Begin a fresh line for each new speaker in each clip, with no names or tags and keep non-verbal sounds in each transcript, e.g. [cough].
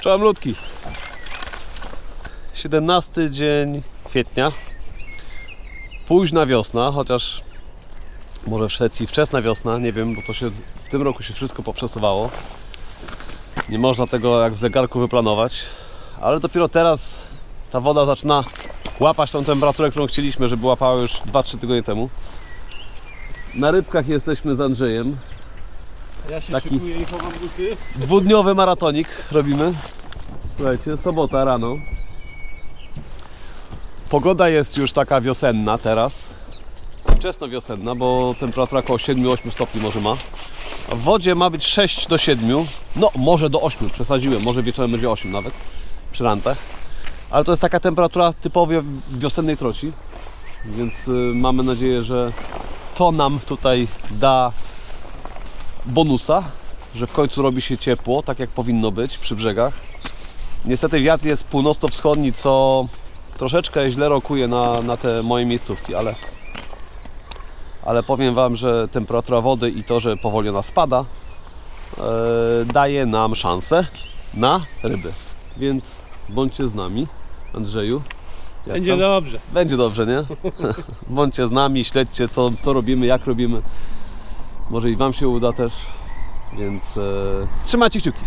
Czołem ludki. 17 dzień kwietnia. Późna wiosna, chociaż może w Szwecji wczesna wiosna, nie wiem, bo to się w tym roku się wszystko poprzesuwało. Nie można tego jak w zegarku wyplanować, ale dopiero teraz ta woda zaczyna łapać tą temperaturę, którą chcieliśmy, żeby łapała już 2-3 tygodnie temu. Na rybkach jesteśmy z Andrzejem.
Ja się
Taki-
szykuję i chowam buty.
Dwudniowy maratonik robimy. Słuchajcie, sobota rano. Pogoda jest już taka wiosenna teraz. Wczesno wiosenna, bo temperatura około 7-8 stopni może ma. W wodzie ma być 6 do 7. No, może do 8, przesadziłem. Może wieczorem będzie 8 nawet przy rantach. Ale to jest taka temperatura typowo wiosennej troci. Więc y, mamy nadzieję, że to nam tutaj da bonusa, że w końcu robi się ciepło, tak jak powinno być przy brzegach. Niestety wiatr jest północno-wschodni, co troszeczkę źle rokuje na, na te moje miejscówki, ale, ale powiem Wam, że temperatura wody i to, że powoli ona spada, e, daje nam szansę na ryby. Więc bądźcie z nami, Andrzeju.
Będzie
tam?
dobrze.
Będzie dobrze, nie? [laughs] Bądźcie z nami, śledźcie co, co robimy, jak robimy. Może i Wam się uda też. Więc e, trzymajcie kciuki.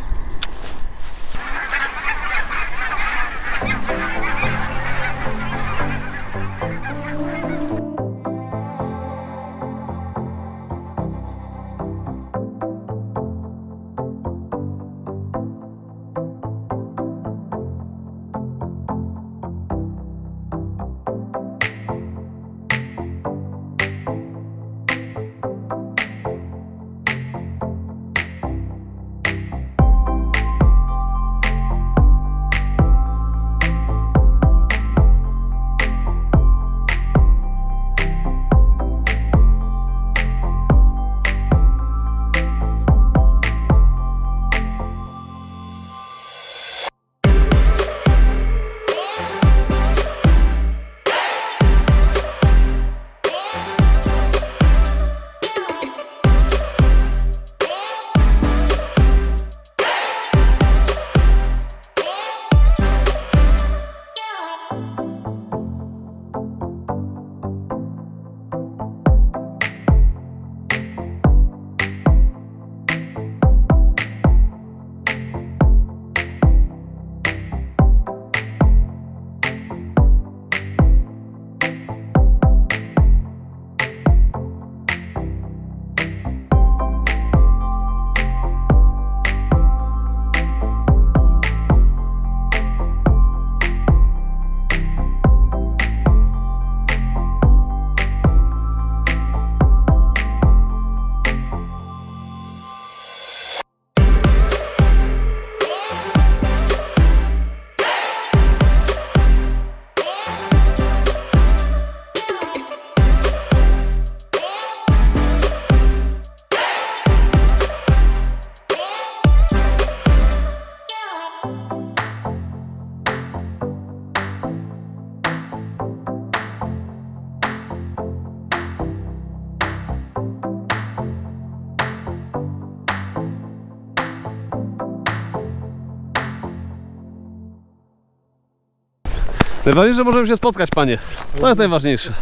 Najważniejsze, że możemy się spotkać, panie. To jest najważniejsze.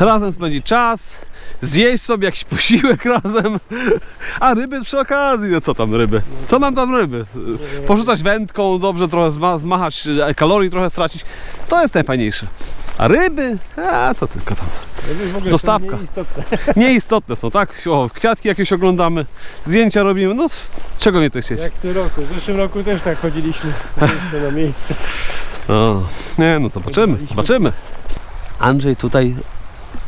Razem spędzić czas, zjeść sobie jakiś posiłek [laughs] razem. A ryby przy okazji, no co tam ryby? Co nam tam ryby? Porzucać wędką, dobrze trochę zma zmachać, e, kalorii trochę stracić. To jest najfajniejsze. A ryby? A to tylko tam. Dostawka.
nieistotne. [laughs]
Nieistotne są, tak? O, kwiatki jakieś oglądamy, zdjęcia robimy, no czego nie to chcieć?
Jak co roku. W zeszłym roku też tak chodziliśmy [laughs] na miejsce.
O, nie no, zobaczymy, zobaczymy. Andrzej tutaj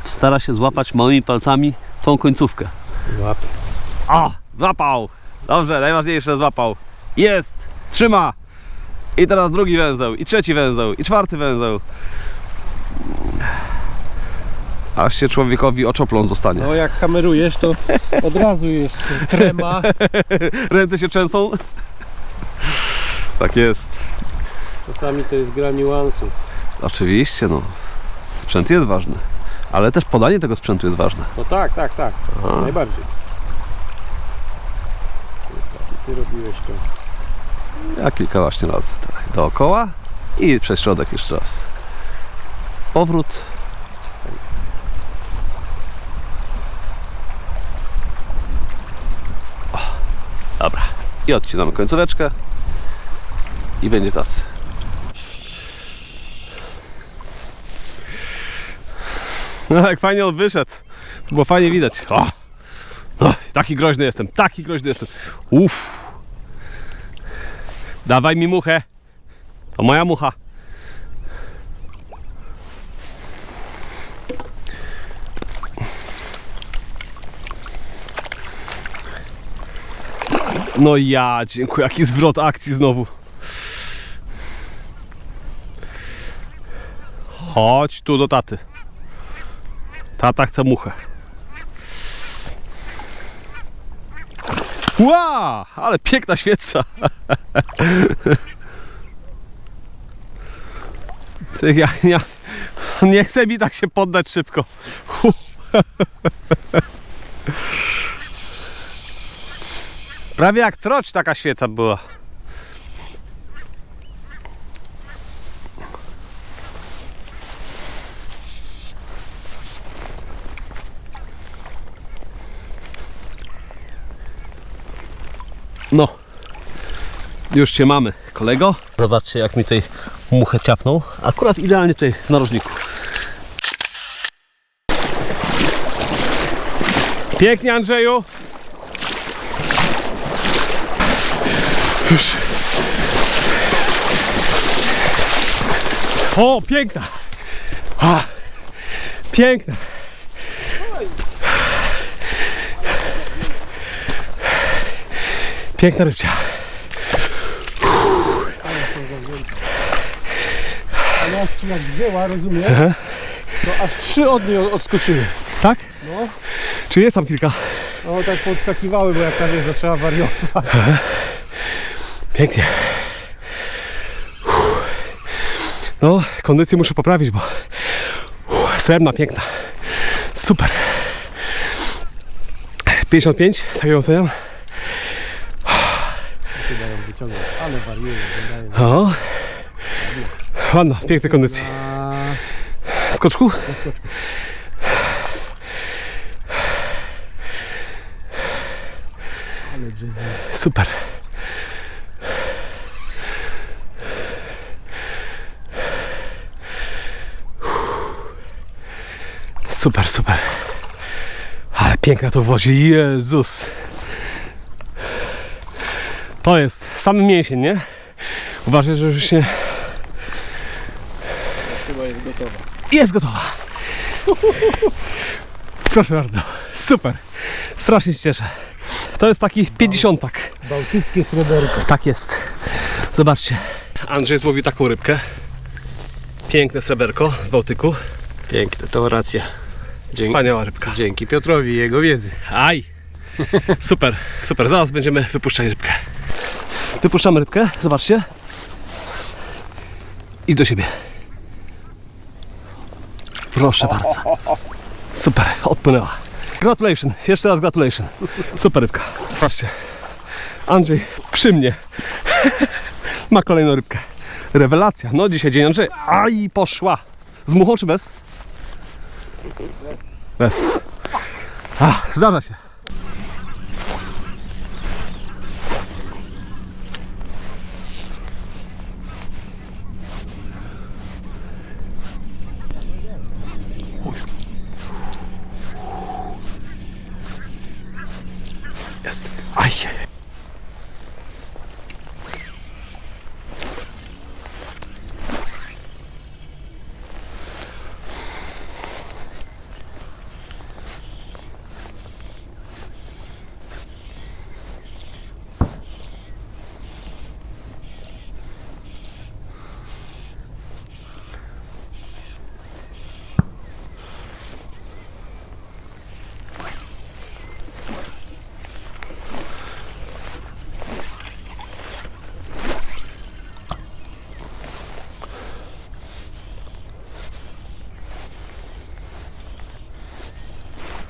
stara się złapać małymi palcami tą końcówkę.
Łap.
O, złapał! Dobrze, najważniejsze złapał. Jest! Trzyma! I teraz drugi węzeł, i trzeci węzeł, i czwarty węzeł. Aż się człowiekowi oczopląt zostanie.
No jak kamerujesz to od razu jest trema. [laughs]
Ręce się trzęsą. Tak jest.
Czasami to jest gra niuansów.
Oczywiście, no. Sprzęt jest ważny. Ale też podanie tego sprzętu jest ważne.
No tak, tak, tak.
Aha.
Najbardziej. To jest taki, ty robiłeś to.
Ja kilka właśnie razy tak, dookoła i przez środek jeszcze raz. Powrót. O, dobra. I odcinamy końcóweczkę. I będzie tacy. No jak fajnie on wyszedł. Było fajnie widać. O! O, taki groźny jestem, taki groźny jestem. Uff. Dawaj mi muchę. To moja mucha. No ja, dziękuję. Jaki zwrot akcji znowu. Chodź tu do taty. Tata chce muchę. Ła! Ale piękna świeca. [laughs] Ja, ja, nie chce mi tak się poddać szybko. Prawie jak troć taka świeca była. No, już cię mamy, kolego. Zobaczcie, jak mi tutaj muchę ciapnął. Akurat idealnie tutaj w narożniku. Pięknie, Andrzeju. Już. O, piękna. A, piękna. Piękna rybcia.
Ci jak wzięła? To aż trzy od niej odskoczyły.
Tak?
No.
Czy jest tam kilka?
No tak podskakiwały, bo jak ta wiesz, zaczęła wariować.
Pięknie. No, kondycję muszę poprawić, bo srebrna, piękna. Super. 55, tak ją oceniam.
Się dają wyciągać, ale wariują, wydaje.
Ładna, pięknej kondycji. Skoczku?
na skoczku.
Super. Super, super. Ale piękna to w wodzie. Jezus. To jest sam mięsień, nie? Uważaj, że już nie...
Gotowa.
Jest gotowa. Proszę bardzo. Super. Strasznie się cieszę. To jest taki 50 tak.
Bałtyckie sreberko.
Tak jest. Zobaczcie. Andrzej złowił taką rybkę. Piękne sreberko z Bałtyku.
Piękne, to racja. Dzięki,
Wspaniała rybka.
dzięki Piotrowi i jego wiedzy.
Aj! Super, super. Zaraz będziemy wypuszczać rybkę. Wypuszczamy rybkę, zobaczcie. I do siebie. Proszę bardzo. Super, odpłynęła. Gratulation, jeszcze raz gratulation. Super rybka. Patrzcie. Andrzej przy mnie. [laughs] Ma kolejną rybkę. Rewelacja. No dzisiaj dzień Andrzej. Aj, poszła. Z muchą czy bez? Bez. A, zdarza się. Jest. Aj, aj, aj.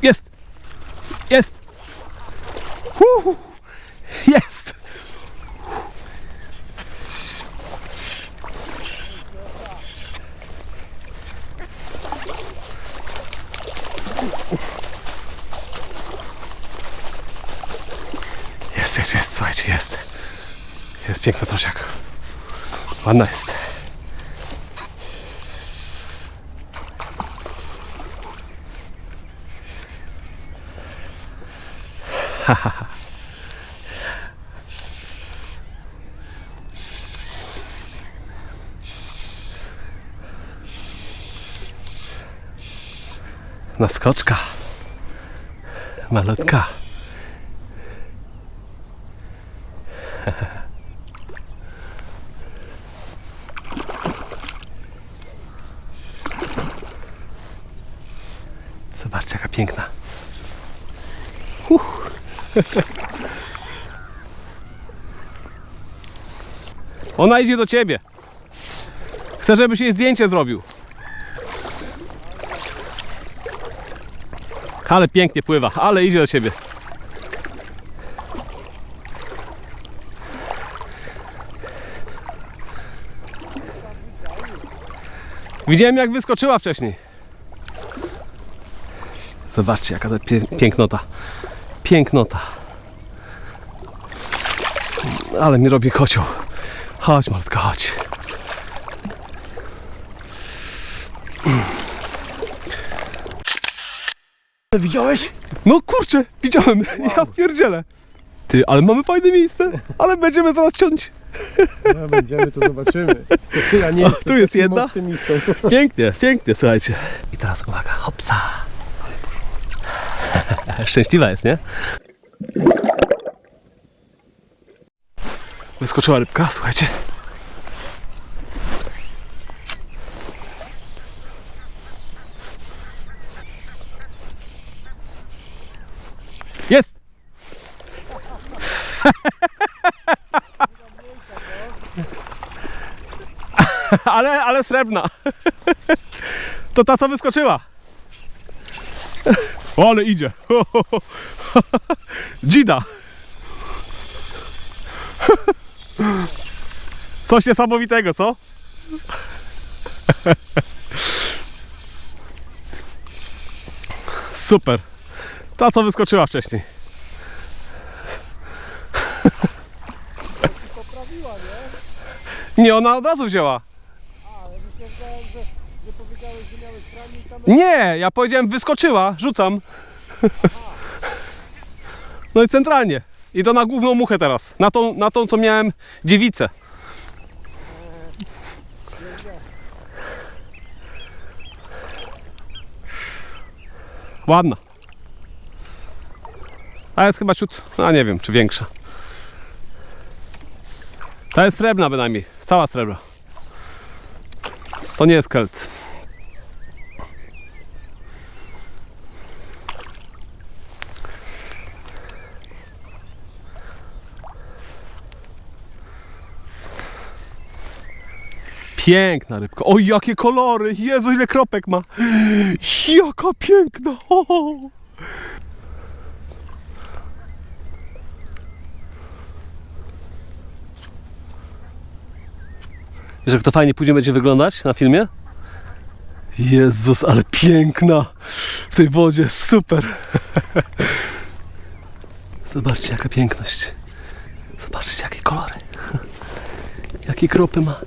Jest! Jest! Hu! Jest! Jest, jest, jest, słuchajcie, jest. Jest piękna trosiak. Ładna jest. [laughs] Naskoczka. Malutka. Zobaczcie, [laughs] jaka piękna. [laughs] Ona idzie do ciebie. Chcę, żebyś jej zdjęcie zrobił. Ale pięknie pływa, ale idzie do ciebie. Widziałem jak wyskoczyła wcześniej. Zobaczcie jaka to pie- pięknota. Pięknota. Ale mi robi kocioł. Chodź malutka, chodź.
Widziałeś?
No kurczę, widziałem, ja pierdzielę. Ty, ale mamy fajne miejsce, ale będziemy zaraz ciąć.
No będziemy, to zobaczymy. To ty, ja nie
O, tu jest jedna.
optymistą.
Pięknie, pięknie, słuchajcie. I teraz uwaga, hopsa. [laughs] Szczęśliwa jest, nie? Wyskoczyła rybka, słuchajcie. Jest! [laughs] ale, ale srebrna. To ta, co wyskoczyła. O, ale idzie. [laughs] Dzida. [laughs] Coś niesamowitego, co? [laughs] Super. Ta, co wyskoczyła wcześniej. Nie, ona od razu wzięła. Nie, ja powiedziałem wyskoczyła, rzucam. [laughs] No i centralnie. I to na główną muchę teraz. Na tą, na tą co miałem dziewicę. Ładna. A jest chyba ciut, a nie wiem, czy większa. Ta jest srebrna bynajmniej. Cała srebra. To nie jest kelc. Piękna rybka. Oj, jakie kolory! Jezu, ile kropek ma! Jaka piękna! O! Wiesz, jak to fajnie później będzie wyglądać na filmie? Jezus, ale piękna! W tej wodzie, super! [laughs] Zobaczcie, jaka piękność. Zobaczcie, jakie kolory. [laughs] Jakie kropy ma.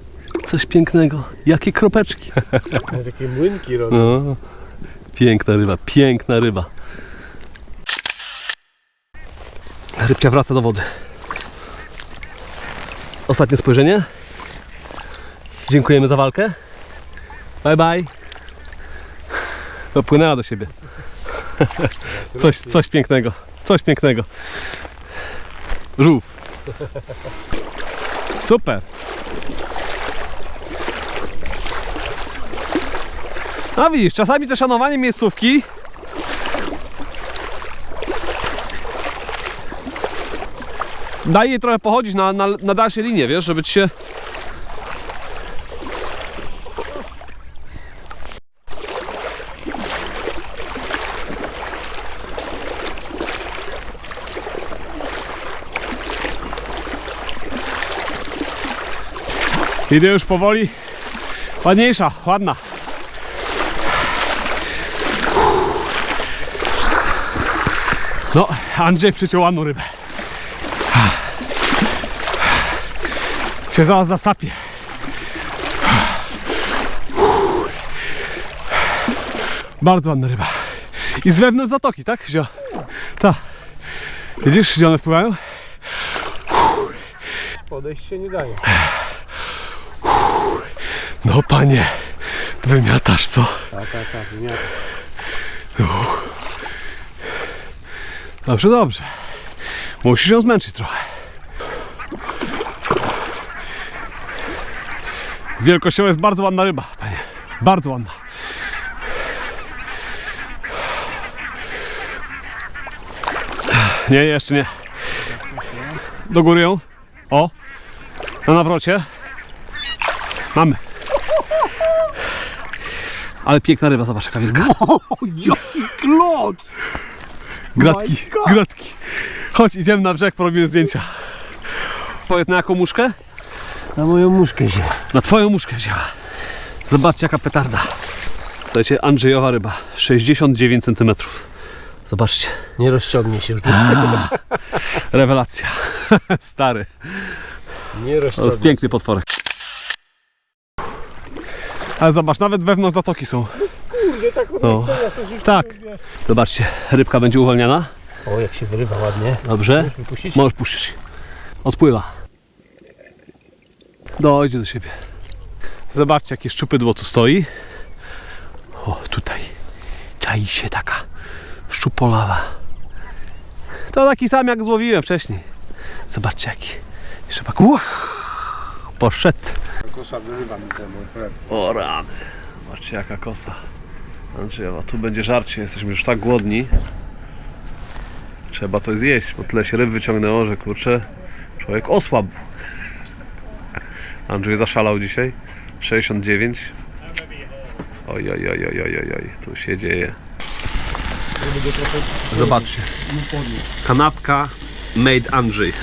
Coś pięknego. Jakie kropeczki. [laughs]
Takie młynki robią.
No. Piękna ryba, piękna ryba. Rybcia wraca do wody. Ostatnie spojrzenie. Dziękujemy za walkę. Bye bye. Dopłynęła do siebie. [laughs] Coś, coś pięknego. Coś pięknego. Żółw. [laughs] Super. A widzisz, czasami to szanowanie miejscówki daje jej trochę pochodzić na, na, na dalszej linie, wiesz, żeby ci się... Idę już powoli. Ładniejsza, ładna. No, Andrzej przyciął ładną rybę. Się zaraz zasapie. Bardzo ładna ryba. I z wewnątrz zatoki, tak? Zio? Tak. Widzisz, gdzie one wpływają?
Podejść się nie daje.
No panie, wymiatasz co?
Tak, tak, tak. Nie.
Dobrze, dobrze. Musisz ją zmęczyć trochę. Wielkościowo jest bardzo ładna ryba, panie. Bardzo ładna. Nie, jeszcze nie. Do góry ją. O. Na nawrocie. Mamy. Ale piękna ryba, zobacz jaka wielka. [laughs]
O, jaki klot!
Gratki,
God.
gratki. Chodź, idziemy na brzeg, porobimy zdjęcia. Powiedz na jaką muszkę?
Na moją muszkę się.
Na twoją muszkę wzięła. Zobaczcie jaka petarda. Słuchajcie, Andrzejowa ryba. 69 cm. Zobaczcie.
Nie rozciągnie się już.
Rewelacja. [laughs] Stary.
Nie
To jest
rozciągnie.
piękny potworek. Ale zobacz, nawet wewnątrz zatoki są.
Kurde, tak od
No.
ja sobie życzę,
Tak.
lubię.
Zobaczcie, rybka będzie uwalniana.
O, jak się wyrywa ładnie.
Dobrze.
Możesz mi puścić?
Możesz puścić. Odpływa. Dojdzie do siebie. Zobaczcie, jakie szczupydło tu stoi. O, tutaj. Czai się taka szczupolawa. To taki sam jak złowiłem wcześniej. Zobaczcie jaki. Jeszcze pak. Uch, poszedł.
Kosza wyrywa mi temu.
O rany. Zobaczcie jaka kosa. Andrzejowa, tu będzie żarcie. Jesteśmy już tak głodni. Trzeba coś zjeść, bo tyle się ryb wyciągnęło, że kurczę, człowiek osłabł. Andrzej zaszalał dzisiaj. 69. Oj, oj, oj, oj, oj, oj, tu się dzieje. Zobaczcie. Kanapka made Andrzej.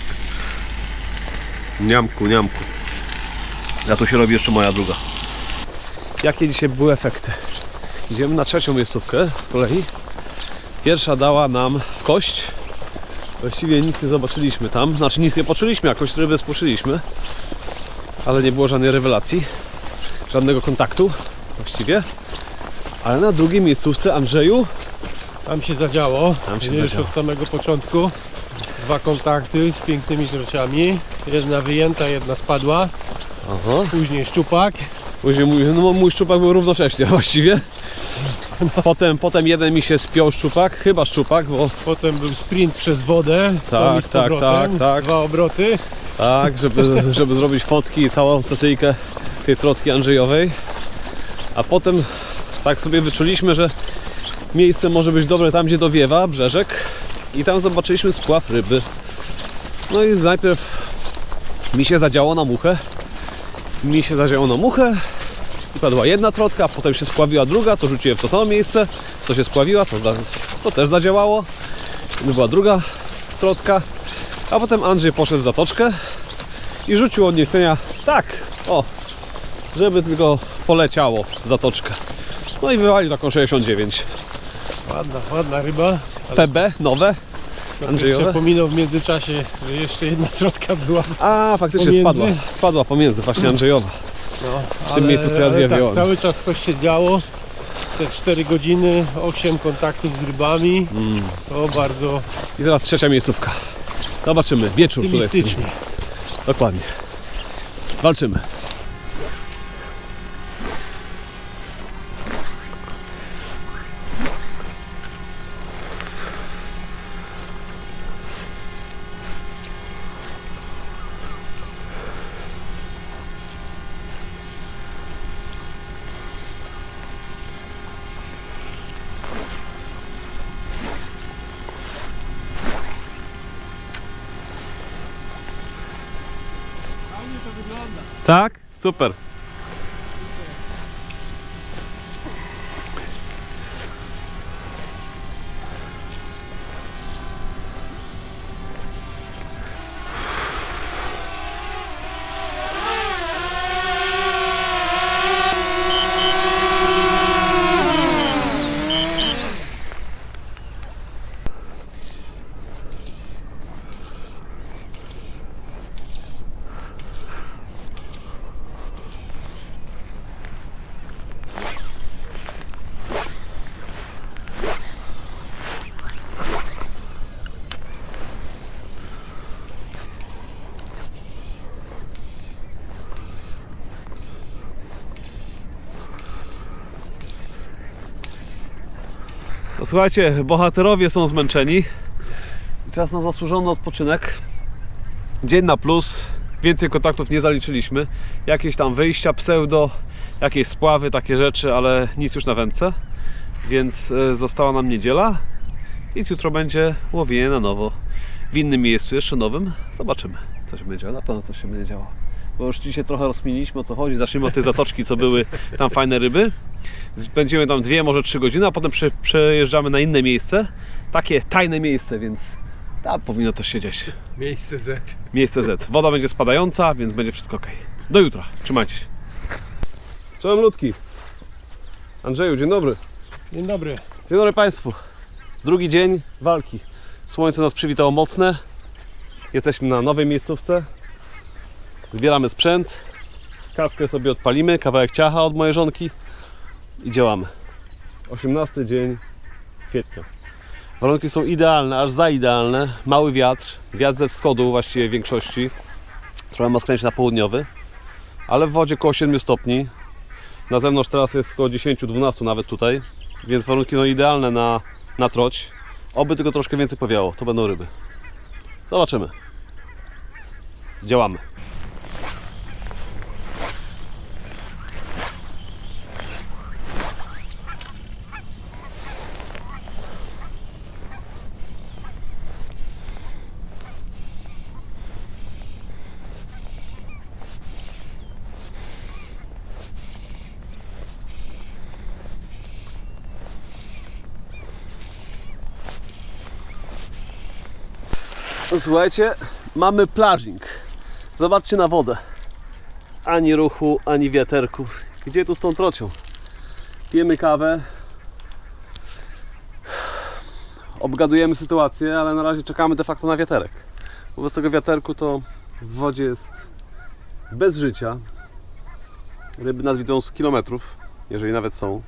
[laughs] niamku, niamku. Ja tu się robi jeszcze moja druga. Jakie dzisiaj były efekty? Idziemy na trzecią miejscówkę z kolei. Pierwsza dała nam w kość. Właściwie nic nie zobaczyliśmy tam. Znaczy nic nie poczuliśmy, jakoś rybę spuszyliśmy. Ale nie było żadnej rewelacji. Żadnego kontaktu właściwie. Ale na drugiej miejscówce Andrzeju
Tam się zadziało.
Tam się zadziało.
od samego początku. Dwa kontakty z pięknymi żrociami. Jedna wyjęta, jedna spadła.
Aha.
Później szczupak.
Później mój, no, mój szczupak był równocześnie [laughs] właściwie. Potem, potem jeden mi się spiął szczupak, chyba szczupak, bo
Potem był sprint przez wodę.
Tak, tak, tak, tak.
Dwa obroty.
tak, żeby, [laughs] żeby zrobić fotki i całą sesyjkę tej trotki Andrzejowej. A potem tak sobie wyczuliśmy, że miejsce może być dobre tam, gdzie dowiewa, brzeżek. I tam zobaczyliśmy spław ryby. No i najpierw mi się zadziało na muchę. Mi się zadziało na muchę. I padła jedna trotka, potem się spławiła druga, to rzuciłem w to samo miejsce. Co się spławiła, to, to też zadziałało. Była druga trotka. A potem Andrzej poszedł w zatoczkę i rzucił od niechcenia tak, o, żeby tylko poleciało w zatoczkę. No i wywalił taką 69.
Ładna, ładna ryba.
PB, nowe. Andrzejowe?
Jeszcze pominął w międzyczasie, że jeszcze jedna trotka była.
A, faktycznie
Pomiędzy?
spadła. Spadła pomiędzy, właśnie Andrzejowa.
No,
W tym miejscu, co ja
ale
dwie
tak, cały czas coś się działo. Te 4 godziny, 8 kontaktów z rybami.
Mm.
To bardzo
I teraz trzecia miejscówka. Zobaczymy, wieczór tutaj. Dokładnie. Walczymy. Tak? Super. Słuchajcie, bohaterowie są zmęczeni. Czas na zasłużony odpoczynek. Dzień na plus. Więcej kontaktów nie zaliczyliśmy. Jakieś tam wyjścia pseudo, jakieś spławy, takie rzeczy, ale nic już na wędce. Więc e, została nam niedziela. Więc jutro będzie łowienie na nowo. W innym miejscu, jeszcze nowym. Zobaczymy, co się będzie działo. Na pewno coś się będzie działo. Bo już dzisiaj trochę rozkminiliśmy o co chodzi. Zacznijmy od tej zatoczki, co były tam fajne ryby. Spędzimy tam dwie, może trzy godziny, a potem prze, przejeżdżamy na inne miejsce. Takie tajne miejsce, więc tam powinno też się dziać.
Miejsce Z.
Miejsce Z. Woda będzie spadająca, więc będzie wszystko ok. Do jutra. Trzymajcie się. Czołem ludki. Andrzeju, dzień dobry.
Dzień dobry.
Dzień dobry Państwu. Drugi dzień walki. Słońce nas przywitało mocne. Jesteśmy na nowej miejscówce. Zbieramy sprzęt. Kawkę sobie odpalimy, kawałek ciacha od mojej żonki i działamy. 18 dzień kwietnia. Warunki są idealne, aż za idealne. Mały wiatr, wiatr ze wschodu właściwie w większości. Trochę ma skręcić na południowy, ale w wodzie około 7 stopni. Na zewnątrz teraz jest około 10-12 nawet tutaj, więc warunki no idealne na, na troć. Oby tylko troszkę więcej powiało, to będą ryby. Zobaczymy. Działamy. Słuchajcie, mamy plażing. Zobaczcie na wodę. Ani ruchu, ani wiaterku. Gdzie tu z tą trocią? Pijemy kawę. Obgadujemy sytuację, ale na razie czekamy de facto na wiaterek. Wobec tego wiaterku to w wodzie jest bez życia. Ryby nas widzą z kilometrów, jeżeli nawet są.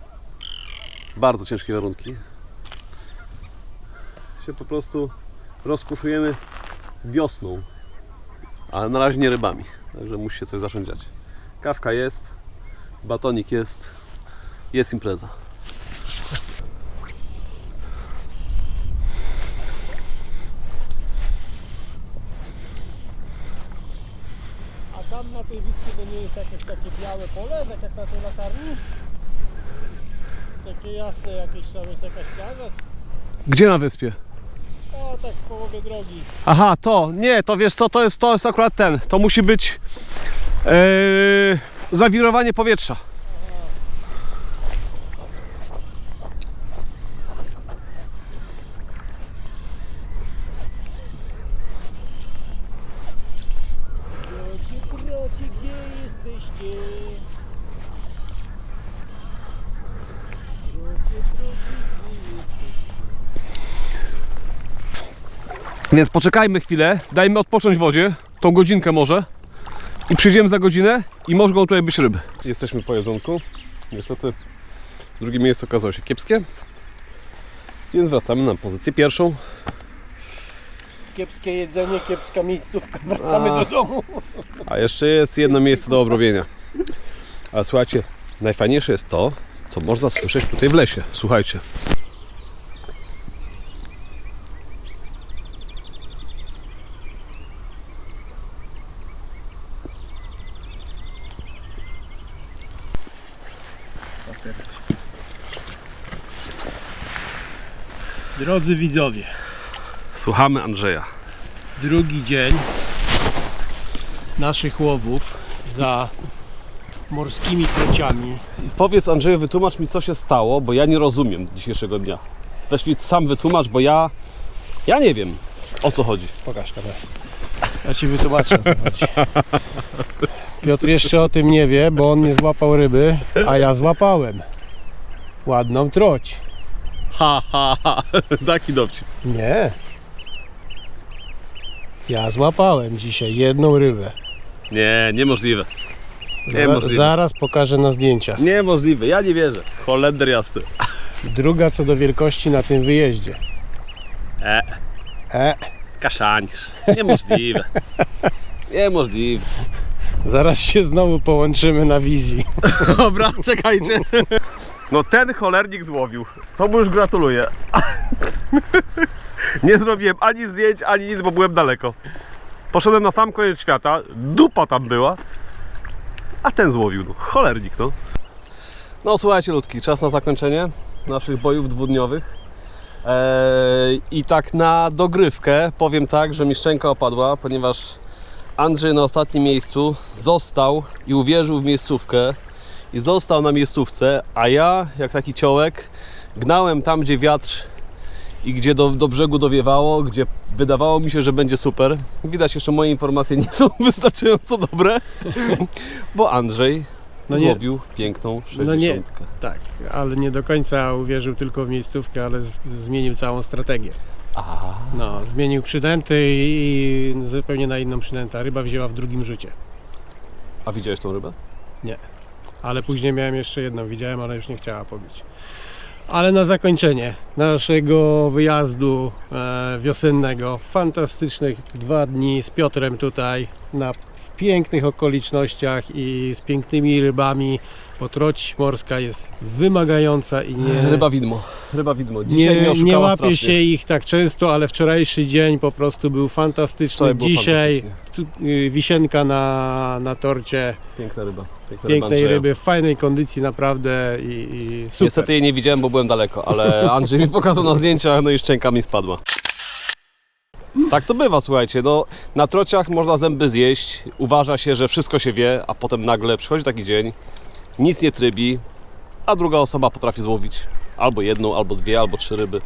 Bardzo ciężkie warunki. Się po prostu rozkuszujemy wiosną, ale na razie nie rybami, także musi się coś zacząć dziać. Kawka jest, batonik jest, jest impreza.
A tam na tej wyspie to nie jest jakieś takie białe pole, tak jak na tej latarni? Takie jasne jakieś tam jest jakaś plaża?
Gdzie na wyspie?
Tak w połowie drogi.
Aha, to, nie, to wiesz co, to jest, to jest akurat ten, to musi być e, zawirowanie powietrza. Więc poczekajmy chwilę, dajmy odpocząć wodzie, tą godzinkę może i przyjdziemy za godzinę i mogą tutaj być ryby. Jesteśmy po jedzonku. Niestety drugie miejsce okazało się kiepskie. Więc wracamy na pozycję pierwszą.
Kiepskie jedzenie, kiepska miejscówka, wracamy
A.
do domu.
A jeszcze jest jedno miejsce do obrobienia. Ale słuchajcie, najfajniejsze jest to, co można słyszeć tutaj w lesie. Słuchajcie.
Drodzy widzowie,
Słuchamy Andrzeja.
drugi dzień naszych łowów za morskimi trociami.
Powiedz Andrzeju, wytłumacz mi co się stało, bo ja nie rozumiem dzisiejszego dnia. Weź mi sam wytłumacz, bo ja... Ja nie wiem o co chodzi.
Pokaż kamerę. Ja ci wytłumaczę. Piotr jeszcze o tym nie wie, bo on nie złapał ryby, a ja złapałem. Ładną troć.
Ha, ha, ha. [laughs] Taki dowcip.
Nie. Ja złapałem dzisiaj jedną rybę.
Nie, niemożliwe. Niemożliwe.
Zaraz pokażę na zdjęciach.
Niemożliwe, ja nie wierzę. Holender jasny.
Druga co do wielkości na tym wyjeździe.
E,
E,
kaszanisz. Niemożliwe. Niemożliwe.
zaraz się znowu połączymy na wizji. [laughs]
Dobra, czekajcie. No ten cholernik złowił. To mu już gratuluję. [laughs] Nie zrobiłem ani zdjęć, ani nic, bo byłem daleko. Poszedłem na sam koniec świata, dupa tam była, a ten złowił. No, cholernik, no. No słuchajcie ludki, czas na zakończenie naszych bojów dwudniowych. Eee, I tak na dogrywkę powiem tak, że mi szczęka opadła, ponieważ Andrzej na ostatnim miejscu został i uwierzył w miejscówkę i został na miejscówce, a ja, jak taki ciołek, gnałem tam, gdzie wiatr i gdzie do, do brzegu dowiewało, gdzie wydawało mi się, że będzie super. Widać jeszcze moje informacje nie są [laughs] wystarczająco dobre, bo Andrzej
No nie.
złowił piękną 60.
No nie. Tak, ale nie do końca uwierzył tylko w miejscówkę, ale zmienił całą strategię.
A,
No, zmienił przynęty i zupełnie na inną przynętę. Ryba wzięła w drugim rzucie.
a widziałeś tą rybę?
Ale później miałem jeszcze jedną, widziałem, ale już nie chciała pobić. Ale na zakończenie naszego wyjazdu e, wiosennego, fantastycznych dwa dni z Piotrem tutaj, na, w pięknych okolicznościach i z pięknymi rybami, bo troć morska jest wymagająca i nie,
Ryba widmo. Ryba widmo. Dzisiaj
nie, nie łapie
strasznie.
się ich tak często, ale wczorajszy dzień po prostu był fantastyczny. Dzisiaj wisienka na, na torcie
Piękna ryba. Piękna
pięknej
ryba
ryby, w fajnej kondycji naprawdę i, i super.
Niestety jej nie widziałem, bo byłem daleko, ale [laughs] Andrzej mi pokazał na zdjęciach, no i szczęka mi spadła. Tak to bywa, słuchajcie. No, na trociach można zęby zjeść, uważa się, że wszystko się wie, a potem nagle przychodzi taki dzień, nic nie trybi, a druga osoba potrafi złowić albo jedną, albo dwie, albo trzy ryby.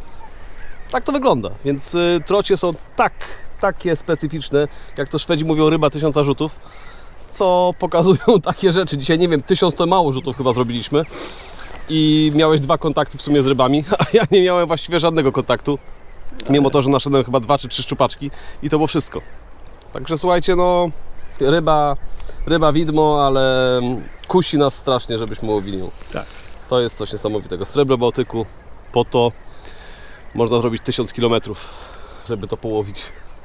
Tak to wygląda, więc y, trocie są tak, takie specyficzne, jak to Szwedzi mówią, ryba tysiąca rzutów, co pokazują [laughs] takie rzeczy. Dzisiaj, nie wiem, tysiąc to mało rzutów chyba zrobiliśmy i miałeś dwa kontakty w sumie z rybami, [laughs] a ja nie miałem właściwie żadnego kontaktu. Mimo to, że naszedłem chyba dwa czy trzy szczupaczki i to było wszystko. Także słuchajcie, no ryba, ryba widmo, ale kusi nas strasznie, żebyśmy łowili ją.
Tak.
To jest coś niesamowitego. Srebro Bałtyku, po to można zrobić tysiąc kilometrów, żeby to połowić,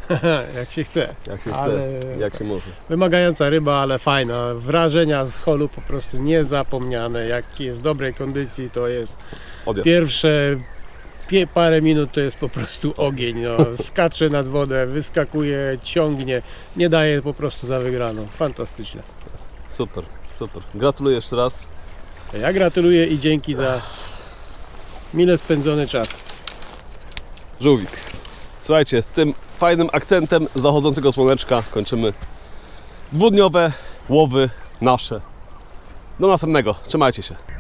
[laughs]
jak się chce.
jak się
Ale-
chce, jak się może.
Wymagająca ryba, ale fajna. Wrażenia z holu po prostu niezapomniane. Jak jest dobrej kondycji, to jest
Odjazd.
pierwsze pie, parę minut to jest po prostu ogień. No. [laughs] Skacze nad wodę, wyskakuje, ciągnie. Nie daje po prostu za wygraną. Fantastyczne.
Super, super. Gratuluję jeszcze raz.
Ja gratuluję i dzięki za mile spędzony czas.
Żółwik. Słuchajcie, z tym fajnym akcentem zachodzącego słoneczka kończymy dwudniowe łowy nasze. Do następnego. Trzymajcie się.